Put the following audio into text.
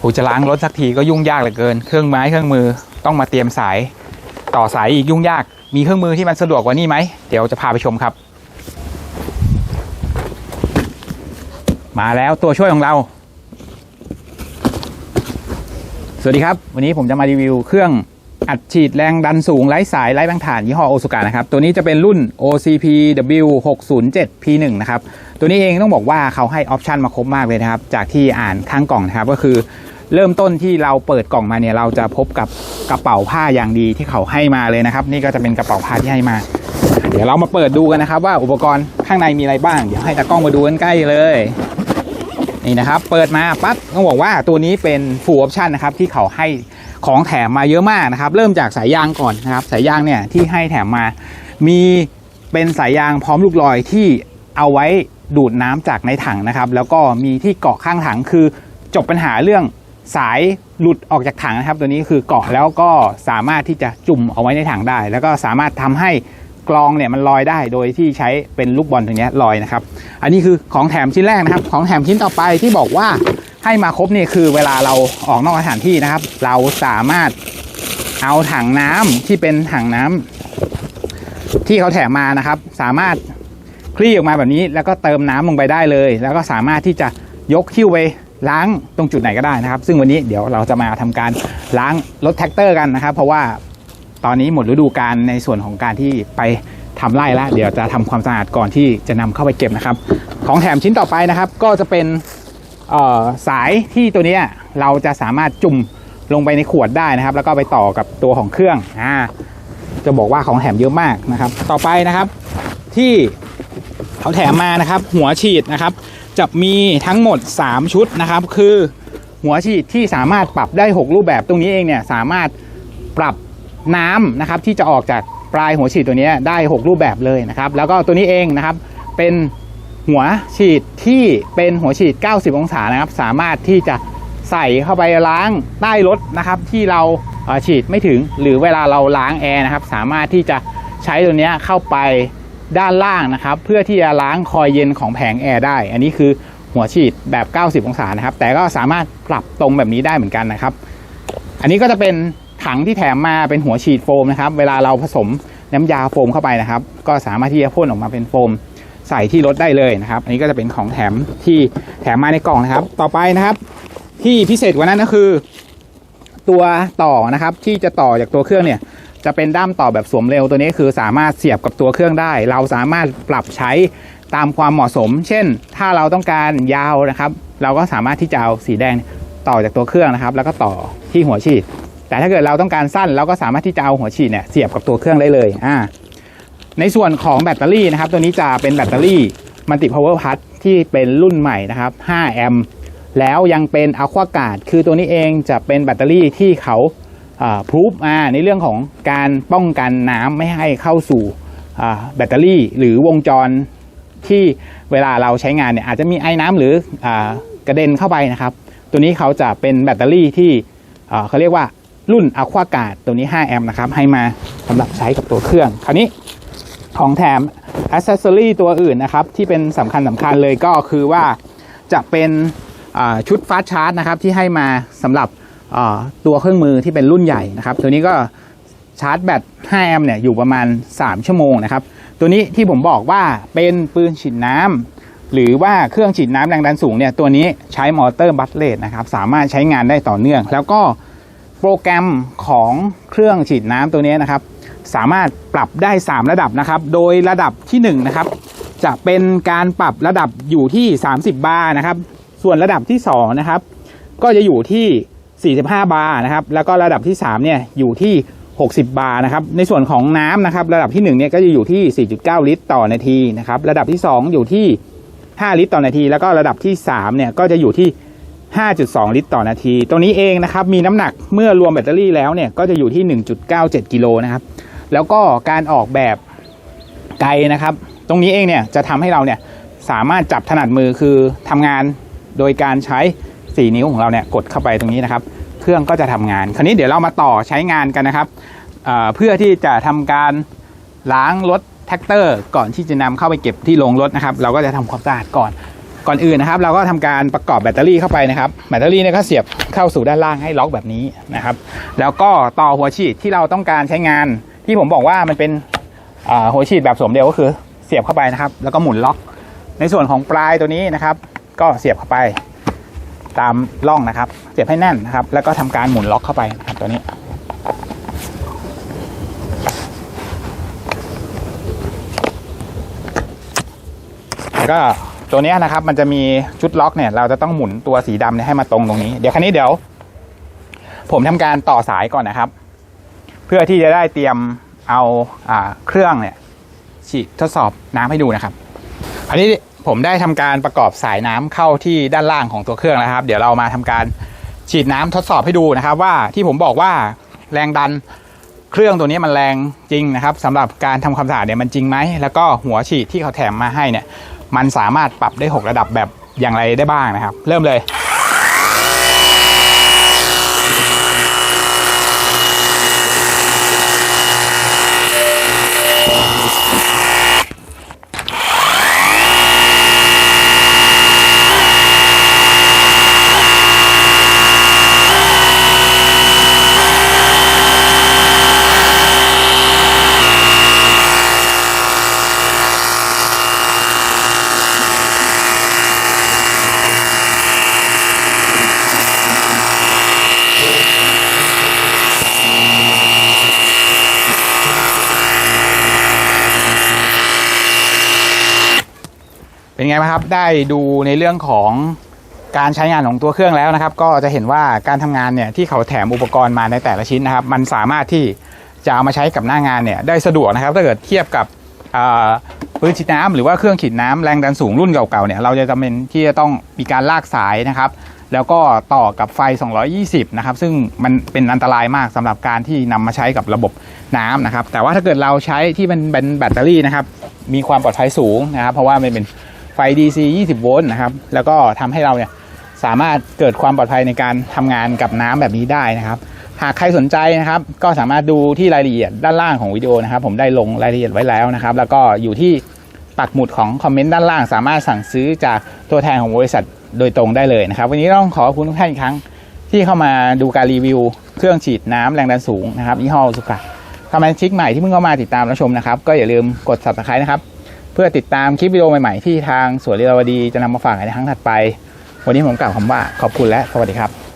ผูจะล้างรถสักทีก็ยุ่งยากเหลือเกิน เครื่องไม้เครื่องมือต้องมาเตรียมสาย ต่อสายอีกยุ่งยาก มีเครื่องมือที่มันสะดวกกว่านี้ไหม เดี๋ยวจะพาไปชมครับ มาแล้วตัวช่วยของเรา สวัสดีครับ วันนี้ผมจะมารีวิวเครื่อง อัดฉีดแรงดันสูงไร้สายไร้บางฐานยี่ห้อโอสุกะนะครับ ตัวนี้จะเป็นรุ่น OCP W607 P1 นะครับ ตัวนี้เองต้องบอกว่าเขาให้ออปชันมาครบมากเลยนะครับ จากที่อ่านข้างกล่องนะครับก็คือเริ่มต้นที่เราเปิดกล่องมาเนี่ยเราจะพบกับกระเป๋าผ้าอย่างดีที่เขาให้มาเลยนะครับ นี่ก็จะเป็นกระเป๋าผ้าที่ให้มา เดี๋ยวเรามาเปิดดูกันนะครับว่าอุปกรณ์ข้างในมีอะไรบ้าง เดี๋ยวให้ตากล้องมาดูกันใกล้เลยนี่นะครับ เปิดมาปั๊บต้องบอกว่าตัวนี้เป็น full option นะครับที่เขาให้ ของแถมมาเยอะมากนะครับ เริ่มจากสายยางก่อนนะครับ สายยางเนี่ยที่ให้แถมมา มีเป็นสายยางพร้อมลูกลอยที่เอาไว้ดูดน้ำจากในถังนะครับ แล้วก็มีที่เกาะข้างถังคือจบปัญหาเรื่องสายหลุดออกจากถังนะครับ ตัวนี้คือเกาะแล้วก็สามารถที่จะจุ่มเอาไว้ในถังได้ แล้วก็สามารถทำให้กรองเนี่ยมันลอยได้โดยที่ใช้เป็นลูกบอลตรงนี้ลอยนะครับ อันนี้คือของแถมชิ้นแรกนะครับ ของแถมชิ้นต่อไปที่บอกว่า ให้มาครบนี่คือเวลาเราออกนอกสถานที่นะครับ เราสามารถเอาถังน้ำที่เป็นถังน้ำที่เขาแถมมานะครับ สามารถคลี่ออกมาแบบนี้ แล้วก็เติมน้ำลงไปได้เลย แล้วก็สามารถที่จะยกคิ้วไปล้างตรงจุดไหนก็ได้นะครับ ซึ่งวันนี้เดี๋ยวเราจะมาทำการล้างรถแท็กเตอร์กันนะครับ เพราะว่าตอนนี้หมดฤดูกาลในส่วนของการที่ไปทำไร่แล้วเดี๋ยวจะทำความสะอาดก่อนที่จะนำเข้าไปเก็บนะครับ ของแถมชิ้นต่อไปนะครับ ก็จะเป็น สายที่ตัวนี้เราจะสามารถจุ่มลงไปในขวดได้นะครับ แล้วก็ไปต่อกับตัวของเครื่องอ่าจะบอกว่าของแถมเยอะมากนะครับ ต่อไปนะครับที่เขาแถมมานะครับ หัวฉีดนะครับ จะมีทั้งหมด 3 ชุดนะครับ คือหัวฉีดที่สามารถปรับได้ 6 รูปแบบตรงนี้เองเนี่ยสามารถปรับน้ำนะครับ ที่จะออกจากปลายหัวฉีดตัวนี้ได้ 6 รูปแบบเลยนะครับ แล้วก็ตัวนี้เองนะครับ เป็น หัวฉีดที่เป็นหัวฉีด 90 องศานะครับ สามารถที่จะใส่เข้าไปล้างใต้รถนะครับ ที่เราฉีดไม่ถึงหรือเวลาเราล้างแอร์นะครับ สามารถที่จะใช้ตัวนี้เข้าไปด้านล่างนะครับ เพื่อที่จะล้างคอยเย็นของแผงแอร์ได้ อันนี้คือหัวฉีดแบบ 90 องศานะครับ แต่ก็สามารถปรับตรงแบบนี้ได้เหมือนกันนะครับ อันนี้ก็จะเป็นถังที่แถมมาเป็นหัวฉีดโฟมนะครับ เวลาเราผสมน้ำยาโฟมเข้าไปนะครับ ก็สามารถที่จะพ่นออกมาเป็นโฟม ใส่ที่รถได้เลยนะครับ อันนี้ก็จะเป็นของแถมที่แถมมาในกล่องนะครับ ต่อไปนะครับ ที่พิเศษกว่านั้นก็คือ ตัวต่อนะครับ ที่จะต่อจากตัวเครื่องเนี่ย จะเป็นด้ามต่อแบบสวมเร็วตัวนี้คือสามารถเสียบกับตัวเครื่องได้ เราสามารถปรับใช้ตามความเหมาะสม เช่น ถ้าเราต้องการยาวนะครับ เราก็สามารถที่จะเอาสีแดงต่อจากตัวเครื่องนะครับ แล้วก็ต่อที่หัวฉีด แต่ถ้าเกิดเราต้องการสั้นเราก็สามารถที่จะเอาหัวฉีดเนี่ยเสียบกับตัวเครื่องได้เลย อ่า ในส่วนของแบตเตอรี่นะครับ ตัวนี้จะเป็นแบตเตอรี่มัลติพาวเวอร์พัทที่เป็นรุ่นใหม่นะครับ 5 แอมป์แล้วยังเป็นอะควากาดคือตัวนี้เองจะเป็นแบตเตอรี่ที่เขาพรูฟมาในเรื่องของการป้องกันน้ำไม่ให้เข้าสู่แบตเตอรี่หรือวงจรที่เวลาเราใช้งานเนี่ยอาจจะมีไอ้น้ำหรืออกระเด็นเข้าไปนะครับ ตัวนี้เขาจะเป็นแบตเตอรี่ที่เขาเรียกว่ารุ่นอะควากาดตัวนี้ 5 แอมป์นะครับ ให้มาสำหรับใช้กับตัวเครื่อง คราวนี้ ของแถมอ c เซสซอรีตัวอื่นนะครับ ที่เป็นสำคัญสำคัญเลยก็คือว่าจะเป็นชุดฟาสชาร์จนะครับ ที่ให้มาสำหรับตัวเครื่องมือที่เป็นรุ่นใหญ่นะครับ ตัวนี้ก็ชาร์จแบต 5 แอมป์เนี่ยอยู่ประมาณ 3 ชั่วโมงนะครับ ตัวนี้ที่ผมบอกว่าเป็นปืนฉีดน้ำหรือว่าเครื่องฉีดน้ำแรงดันสูงเนี่ยตัวนี้ใช้มอเตอร์บัตเลตนะครับ สามารถใช้งานได้ต่อเนื่อง แล้วก็โปรแกรมของเครื่องฉีดน้ำตัวนี้นะครับ สามารถปรับได้ 3 ระดับนะครับ โดยระดับที่1นะครับจะเป็นการปรับระดับอยู่ที่ 30 บาร์นะครับ ส่วนระดับที่2นะครับก็จะอยู่ที่ 45 บาร์นะครับ แล้วก็ระดับที่3เนี่ยอยู่ที่ 60 บาร์นะครับ ในส่วนของน้ำนะครับ ระดับที่1เนี่ยก็จะอยู่ที่ 4.9 ลิตร ต่อนาทีนะครับ ระดับที่ 2 อยู่ที่ 5 ลิตร ต่อนาที แล้วก็ระดับที่3เนี่ยก็จะอยู่ที่ 5.2 ลิตร ต่อนาทีตรงนี้เองนะครับ มีน้ำหนักเมื่อรวมแบตเตอรี่แล้วเนี่ยก็จะอยู่ที่ 1.97 กิโลนะครับ แล้วก็การออกแบบไกลนะครับ ตรงนี้เองเนี่ยจะทำให้เราเนี่ยสามารถจับถนัดมือคือทำงานโดยการใช้ 4 นิ้วของเราเนี่ยกดเข้าไปตรงนี้นะครับ เครื่องก็จะทำงาน คราวนี้เดี๋ยวเรามาต่อใช้งานกันนะครับเเพื่อที่จะทำการล้างรถแท็กเตอร์ ก่อนที่จะนำเข้าไปเก็บที่โรงรถนะครับ เราก็จะทำความสะอาดก่อนก่อนอื่นนะครับ เราก็ทำการประกอบแบตเตอรี่เข้าไปนะครับแบตเตอรี่เนี่ยก็เสียบเข้าสู่ด้านล่างให้ล็อกแบบนี้นะครับ แล้วก็ต่อหัวฉีดที่เราต้องการใช้งาน ที่ผมบอกว่ามันเป็นหัวฉีดแบบสวมเดียวก็คือ เสียบเข้าไปนะครับ แล้วก็หมุนล็อก ในส่วนของปลายตัวนี้นะครับ ก็เสียบเข้าไปตามร่องนะครับ เสียบให้แน่นนะครับ แล้วก็ทำการหมุนล็อกเข้าไปนะครับตัวนี้แล้วก็ตัวนี้นะครับมันจะมีชุดล็อกเนี่ยเราจะต้องหมุนตัวสีดำเนี่ยให้มาตรงตรงนี้ เดี๋ยวคันนี้เดี๋ยว ผมทำการต่อสายก่อนนะครับ พื่อที่จะได้เตรียมเอาอาเครื่องเนี่ยฉีดทดสอบน้ำให้ดูนะครับ อันนี้ผมได้ทำการประกอบสายน้ำเข้าที่ด้านล่างของตัวเครื่องแล้วครับ เดี๋ยวเรามาทำการฉีดน้ำทดสอบให้ดูนะครับ ว่าที่ผมบอกว่าแรงดันเครื่องตัวนี้มันแรงจริงนะครับสำหรับการทำความสะอาดเนี่ยมันจริงไหมแล้วก็หัวฉีดที่เขาแถมมาให้เนี่ยมันสามารถปรับได้6ระดับแบบอย่างไรได้บ้างนะครับ เริ่มเลย เป็นไงบ้างครับ ได้ดูในเรื่องของการใช้งานของตัวเครื่องแล้วนะครับ ก็จะเห็นว่าการทำงานเนี่ยที่เขาแถมอุปกรณ์มาในแต่ละชิ้นนะครับ มันสามารถที่จะเอามาใช้กับหน้างานเนี่ยได้สะดวกนะครับ ถ้าเกิดเทียบกับอ่าปืนฉีดน้ำหรือว่าเครื่องฉีดน้ำแรงดันสูงรุ่นเก่าๆเนี่ยเราจะจำเป็นที่จะต้องมีการลากสายนะครับ แล้วก็ต่อกับไฟ 220 นะครับ ซึ่งมันเป็นอันตรายมากสำหรับการที่นำมาใช้กับระบบน้ำนะครับ แต่ว่าถ้าเกิดเราใช้ที่มันเป็นแบตเตอรี่นะครับ มีความปลอดภัยสูงนะครับ เพราะว่ามันเป็น ไฟ DC 20 โวลต์นะครับ แล้วก็ทำให้เราเนี่ยสามารถเกิดความปลอดภัยในการทำงานกับน้ำแบบนี้ได้นะครับ หากใครสนใจนะครับ ก็สามารถดูที่รายละเอียดด้านล่างของวิดีโอนะครับ ผมได้ลงรายละเอียดไว้แล้วนะครับ แล้วก็อยู่ที่ปักหมุดของคอมเมนต์ด้านล่าง สามารถสั่งซื้อจากตัวแทนของบริษัทโดยตรงได้เลยนะครับ วันนี้ต้องขอขอบคุณทุกท่านอีกครั้งที่เข้ามาดูการรีวิว เครื่องฉีดน้ำแรงดันสูงนะครับยี่ห้อสุกะสมาชิกใหม่ที่เพิ่งเข้ามาติดตามรับชมนะครับ ก็อย่าลืมกด subscribe นะครับ เพื่อติดตามคลิปวิดีโอใหม่ๆที่ทางสวนลีลาวดีจะนำมาฝากในครั้งถัดไป วันนี้ผมกล่าวคำว่าขอบคุณและสวัสดีครับ